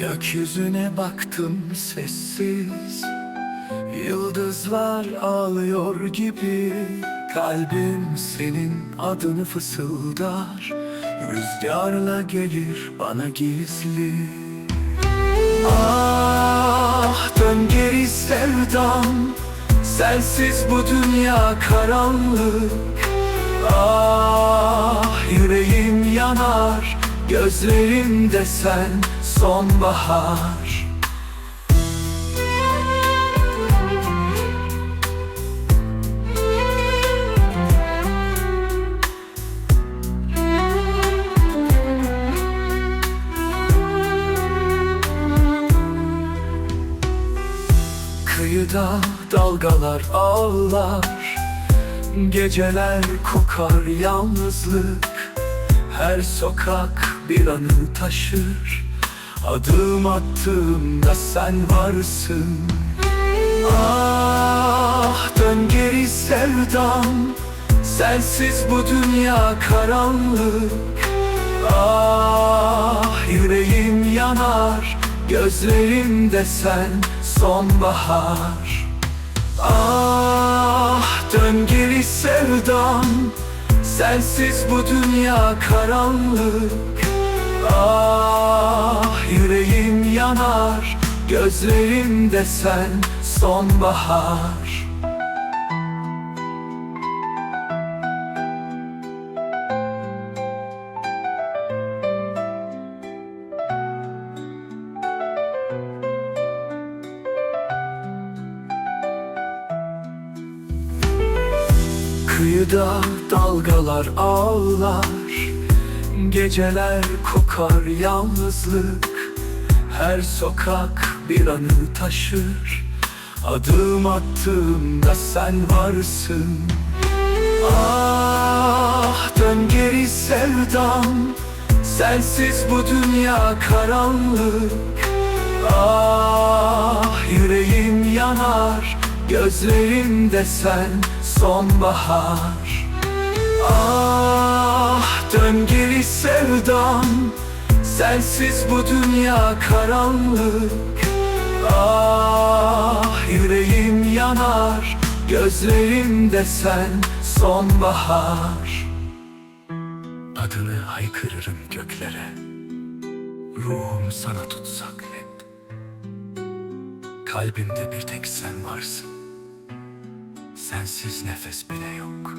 Gökyüzüne baktım sessiz. Yıldızlar ağlıyor gibi. Kalbim senin adını fısıldar. Rüzgarla gelir bana gizli. Ah dön geri sevdam. Sensiz bu dünya karanlık. Ah yüreğim yanar Gözlerimde sen sonbahar. Kıyıda dalgalar ağlar Geceler kokar yalnızlık. Her sokak bir anı taşır Adım attığımda sen varsın. Ah dön geri sevdam. Sensiz bu dünya karanlık. Ah yüreğim yanar Gözlerimde sen sonbahar. Ah dön geri sevdam. Sensiz bu dünya karanlık Ah yüreğim yanar Gözlerimde sen sonbahar. Kıyıda dalgalar ağlar Geceler kokar yalnızlık. Her sokak bir anı taşır. Adım attığımda sen varsın. Ah dön geri sevdam. Sensiz bu dünya karanlık. Ah yüreğim yanar Gözlerimde sen sonbahar Sensiz bu dünya karanlık. Ah yüreğim yanar Gözlerimde sen sonbahar. Adını haykırırım göklere. Ruhum sana tutsak hep. Kalbimde bir tek sen varsın. Sensiz nefes bile yok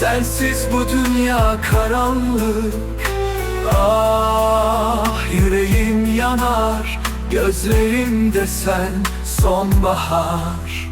Sensiz bu dünya karanlık. Ah yüreğim yanar Gözlerimde sen sonbahar